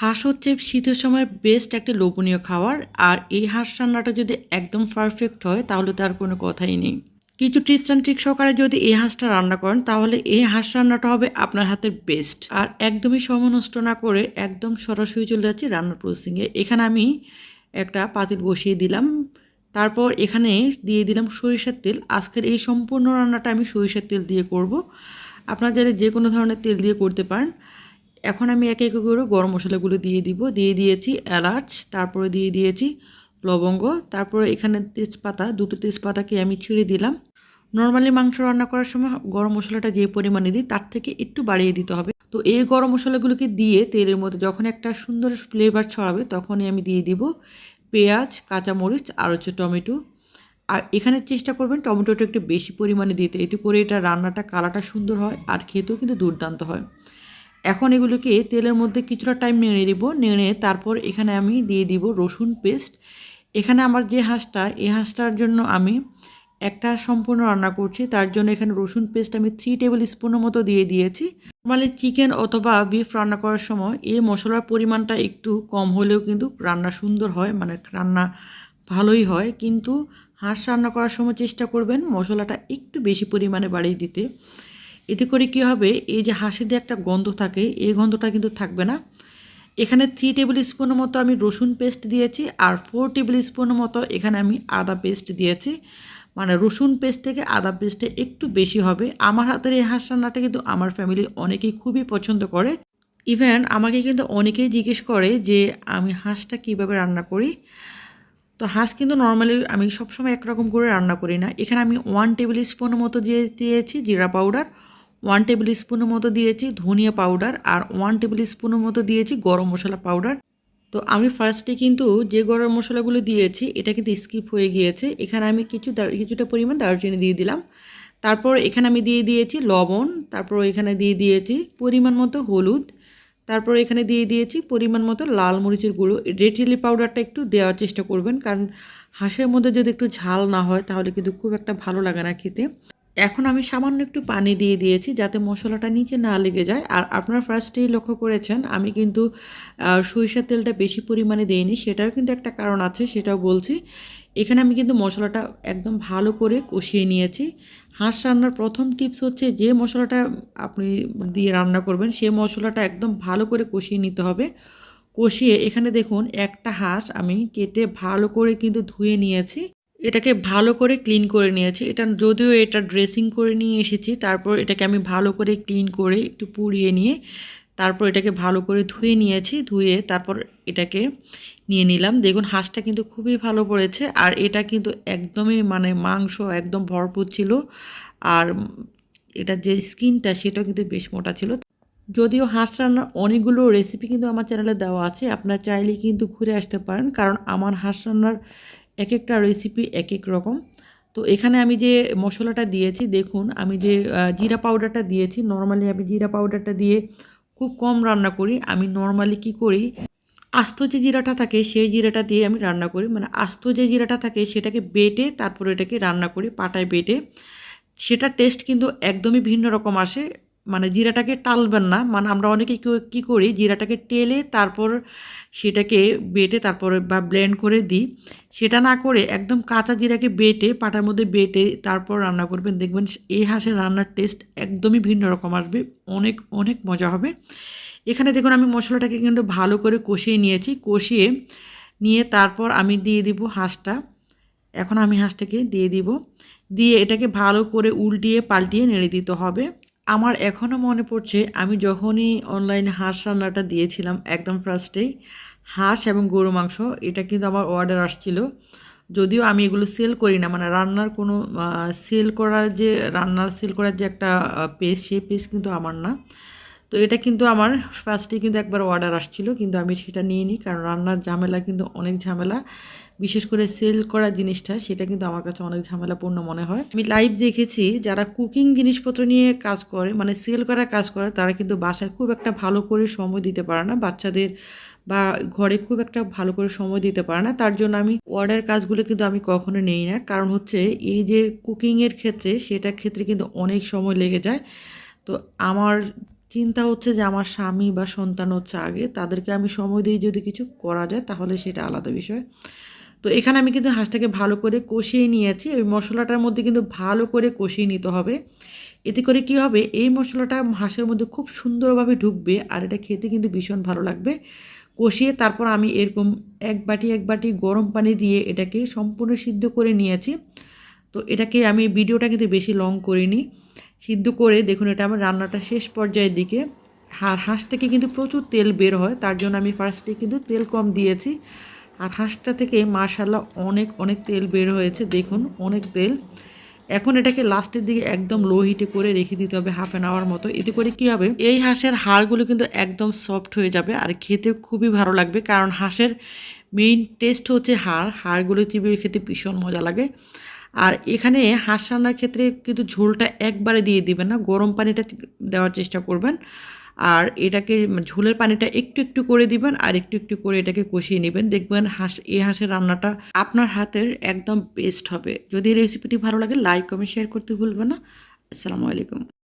হাঁস হচ্ছে শীতের সময় বেস্ট একটা লোভনীয় খাবার। আর এই হাঁস রান্নাটা যদি একদম পারফেক্ট হয়, তাহলে তার কোনো কথাই নেই। কিছু টিপস অ্যান্ড ট্রিক সহকারে যদি এই হাঁসটা রান্না করেন, তাহলে এই হাঁস রান্নাটা হবে আপনার হাতের বেস্ট আর একদমই সময় নষ্ট না করে একদম সরাসরি চলে যাচ্ছি রান্নার প্রসেসিংয়ে এখানে আমি একটা পাতিল বসিয়ে দিলাম। তারপর এখানে দিয়ে দিলাম সরিষার তেল। আজকের এই সম্পূর্ণ রান্নাটা আমি সরিষার তেল দিয়ে করব। আপনারা চাইলে যে কোনো ধরনের তেল দিয়ে করতে পারেন। এখন আমি একে একে করে গরম মশলাগুলো দিয়ে দিব। দিয়ে দিয়েছি এলাচ, তারপরে দিয়ে দিয়েছি লবঙ্গ, তারপরে এখানে তেজপাতা, দুটো তেজপাতাকে আমি ছিঁড়ে দিলাম। নর্মালি মাংস রান্না করার সময় গরম মশলাটা যে পরিমাণে দিই তার থেকে একটু বাড়িয়ে দিতে হবে। তো এই গরম মশলাগুলোকে দিয়ে তেলের মধ্যে যখন একটা সুন্দর ফ্লেভার ছড়াবে তখনই আমি দিয়ে দিব পেঁয়াজ, কাঁচামরিচ আর হচ্ছে টমেটো। আর এখানে চেষ্টা করবেন টমেটোটা একটু বেশি পরিমাণে দিতে। এতে করে এটা রান্নাটা কালারটা সুন্দর হয় আর খেতেও কিন্তু দুর্দান্ত হয়। এখন এগুলোকে তেলের মধ্যে কিছুটা টাইম নেড়ে দিব নেড়ে তারপর এখানে আমি দিয়ে দিব রসুন পেস্ট এখানে আমার যে হাঁসটা, এই হাঁসটার জন্য আমি একটা সম্পূর্ণ রান্না করছি। তার জন্য এখানে রসুন পেস্ট আমি থ্রি টেবিল স্পুনের মতো দিয়ে দিয়েছি। নর্মালি চিকেন অথবা বিফ রান্না করার সময় এই মশলার পরিমাণটা একটু কম হলেও কিন্তু রান্না সুন্দর হয় মানে রান্না ভালোই হয়। কিন্তু হাঁস রান্না করার সময় চেষ্টা করবেন মশলাটা একটু বেশি পরিমাণে বাড়িয়ে দিতে। এতে করে কি হবে? এই যে হাঁসের যে একটা গন্ধ থাকে, এই গন্ধটা কিন্তু থাকবে না। এখানে থ্রি টেবিল স্পুনের মতো আমি রসুন পেস্ট দিয়েছি আর ফোর টেবিল স্পুনের মতো এখানে আমি আদা পেস্ট দিয়েছি। মানে রসুন পেস্ট থেকে আদা পেস্টে একটু বেশি হবে। আমার হাতের এই হাঁস রান্নাটা কিন্তু আমার ফ্যামিলি অনেকেই খুবই পছন্দ করে। ইভেন আমাকে কিন্তু অনেকেই জিজ্ঞেস করে যে আমি হাঁসটা কীভাবে রান্না করি। তো হাঁস কিন্তু নর্মালি আমি সবসময় একরকম করে রান্না করি না। এখানে আমি ওয়ান টেবিল স্পুনের মতো দিয়ে দিয়েছি জিরা পাউডার ওয়ান টেবিল স্পুনের মতো দিয়েছি ধনিয়া পাউডার আর ওয়ান টেবিল স্পুনের মতো দিয়েছি গরম মশলা পাউডার তো আমি ফার্স্টে কিন্তু যে গরম মশলাগুলো দিয়েছি, এটা কিন্তু স্কিপ হয়ে গিয়েছে। এখানে আমি কিছু কিছুটা পরিমাণ দারুচিনি দিয়ে দিলাম। তারপর এখানে আমি দিয়ে দিয়েছি লবণ, তারপর এখানে দিয়ে দিয়েছি পরিমাণ মতো হলুদ, তারপর এখানে দিয়ে দিয়েছি পরিমাণ মতো লাল মরিচের গুঁড়ো। রেড চিলি পাউডারটা একটু দেওয়ার চেষ্টা করবেন, কারণ হাঁসের মধ্যে যদি একটু ঝাল না হয়, তাহলে কিন্তু খুব একটা ভালো লাগে না খেতে। এখন আমি সামান্য একটু পানি দিয়ে দিয়েছি যাতে মশলাটা নিচে না লেগে যায়। আর আপনারা ফার্স্টেই লক্ষ্য করেছেন, আমি কিন্তু সরিষার তেলটা বেশি পরিমাণে দিইনি। সেটাও কিন্তু একটা কারণ আছে, সেটাও বলছি। এখানে আমি কিন্তু মশলাটা একদম ভালো করে কষিয়ে নিয়েছি। হাঁস রান্নার প্রথম টিপস হচ্ছে যে মশলাটা আপনি দিয়ে রান্না করবেন, সে মশলাটা একদম ভালো করে কষিয়ে নিতে হবে। কষিয়ে এখানে দেখুন, একটা হাঁস আমি কেটে ভালো করে কিন্তু ধুয়ে নিয়েছি। এটাকে ভালো করে ক্লিন করে নিয়েছি। এটা যদিও এটা ড্রেসিং করে নিয়ে এসেছি, তারপর এটাকে আমি ভালো করে ক্লিন করে একটু পুড়িয়ে নিয়ে তারপর এটাকে ভালো করে ধুয়ে নিয়েছি, ধুয়ে তারপর এটাকে নিয়ে নিলাম। দেখুন, হাঁসটা কিন্তু খুবই ভালো পড়েছে আর এটা কিন্তু একদমই মানে মাংস একদম ভরপুর ছিল আর এটা যে স্কিনটা সেটাও কিন্তু বেশ মোটা ছিল। যদিও হাঁস রান্নার অনেকগুলো রেসিপি কিন্তু আমার চ্যানেলে দেওয়া আছে, আপনার চাইলে কিন্তু ঘুরে আসতে পারেন। কারণ আমার হাঁস রান্নার এক একটা রেসিপি এক এক রকম। তো এখানে আমি যে মশলাটা দিয়েছি, দেখুন, আমি যে জিরা পাউডারটা দিয়েছি নর্মালি আমি জিরা পাউডারটা দিয়ে খুব কম রান্না করি। আমি নর্মালি কি করি, আস্ত যে জিরাটা থাকে, সেই জিরাটা দিয়ে আমি রান্না করি। মানে আস্ত যে জিরাটা থাকে, সেটাকে বেটে তারপরে এটাকে রান্না করি, পাটায় বেটে। সেটা টেস্ট কিন্তু একদমই ভিন্ন রকম আসে। মানে জিরাটাকে টালবেন না। মানে আমরা অনেকে কী করি জিরাটাকে টেলে তারপর সেটাকে বেটে তারপরে বা ব্লেন্ড করে দিই। সেটা না করে একদম কাঁচা জিরাকে বেটে, পাটার মধ্যে বেটে তারপর রান্না করবেন। দেখবেন এই হাঁসের রান্নার টেস্ট একদমই ভিন্ন রকম আসবে। অনেক অনেক মজা হবে। এখানে দেখুন আমি মশলাটাকে কিন্তু ভালো করে কষিয়ে নিয়েছি। কষিয়ে নিয়ে তারপর আমি দিয়ে দিব হাঁসটা। এখন আমি হাঁসটাকে দিয়ে দিব। দিয়ে এটাকে ভালো করে উল্টিয়ে পাল্টিয়ে নেড়ে দিতে হবে। আমার এখনও মনে পড়ছে, আমি যখনই অনলাইনে হাঁস রান্নাটা দিয়েছিলাম একদম ফার্স্টেই হাঁস এবং গরু মাংস, এটা কিন্তু আমার অর্ডার আসছিল। যদিও আমি এগুলো সেল করি না মানে রান্নার কোনো সেল করার যে, রান্নার সেল করার যে একটা পেজ সেই পেজ কিন্তু আমার না। তো এটা কিন্তু আমার ফার্স্টে কিন্তু একবার অর্ডার আসছিল, কিন্তু আমি সেটা নিয়ে নিই কারণ রান্নার ঝামেলা কিন্তু অনেক ঝামেলা। বিশেষ করে সেল করা জিনিসটা, সেটা কিন্তু আমার কাছে অনেক ঝামেলাপূর্ণ মনে হয়। আমি লাইভ দেখেছি, যারা কুকিং জিনিসপত্র নিয়ে কাজ করে মানে সেল করা কাজ করে, তারা কিন্তু বাসায় খুব একটা ভালো করে সময় দিতে পারে না। বাচ্চাদের বা ঘরে খুব একটা ভালো করে সময় দিতে পারে না। তার জন্য আমি অর্ডার কাজগুলো কিন্তু আমি কখনো নেই না। কারণ হচ্ছে, এই যে কুকিংয়ের ক্ষেত্রে, সেটার ক্ষেত্রে কিন্তু অনেক সময় লেগে যায়। তো আমার চিন্তা হচ্ছে যে, আমার স্বামী বা সন্তান হচ্ছে আগে, তাদেরকে আমি সময় দিয়ে যদি কিছু করা যায়, তাহলে সেটা আলাদা বিষয়। তো এখানে আমি কিন্তু হাঁসটাকে ভালো করে কষিয়ে নিয়েছি। ওই মশলাটার মধ্যে কিন্তু ভালো করে কষিয়ে নিতে হবে। এতে করে কি হবে? এই মশলাটা হাঁসের মধ্যে খুব সুন্দরভাবে ঢুকবে আর এটা খেতে কিন্তু ভীষণ ভালো লাগবে। কষিয়ে তারপর আমি এরকম এক বাটি এক বাটি গরম পানি দিয়ে এটাকে সম্পূর্ণ সিদ্ধ করে নিয়েছি। তো এটাকে আমি ভিডিওটা কিন্তু বেশি লং করিনি। সিদ্ধ করে দেখুন, এটা আমার রান্নাটা শেষ পর্যায়ের দিকে। হাঁস থেকে কিন্তু প্রচুর তেল বের হয়। তার জন্য আমি ফার্স্টে কিন্তু তেল কম দিয়েছি। আর হাঁসটা থেকে মাশাল্লাহ অনেক অনেক তেল বের হয়েছে। দেখুন, অনেক তেল। এখন এটাকে লাস্টের দিকে একদম লো হিটে করে রেখে দিতে হবে হাফ অ্যান আওয়ার মতো। এতে করে কি হবে? এই হাঁসের হাড়গুলো কিন্তু একদম সফট হয়ে যাবে আর খেতে খুবই ভালো লাগবে। কারণ হাঁসের মেইন টেস্ট হচ্ছে হাড়। হাড়গুলো চিবিয়ে খেতে ভীষণ মজা লাগে। আর এখানে হাঁস রান্নার ক্ষেত্রে কিন্তু ঝোলটা একবারে দিয়ে দিবেন না। গরম পানিটা দেওয়ার চেষ্টা করবেন। আর এটাকে ঝোলের পানিটা একটু একটু করে দিবেন আর একটু একটু করে এটাকে কষিয়ে নেবেন। দেখবেন হাঁস এই হাঁসের রান্নাটা আপনার হাতের একদম বেস্ট হবে। যদি রেসিপিটি ভালো লাগে লাইক কমেন্ট শেয়ার করতে ভুলবেন না। আসসালামু আলাইকুম।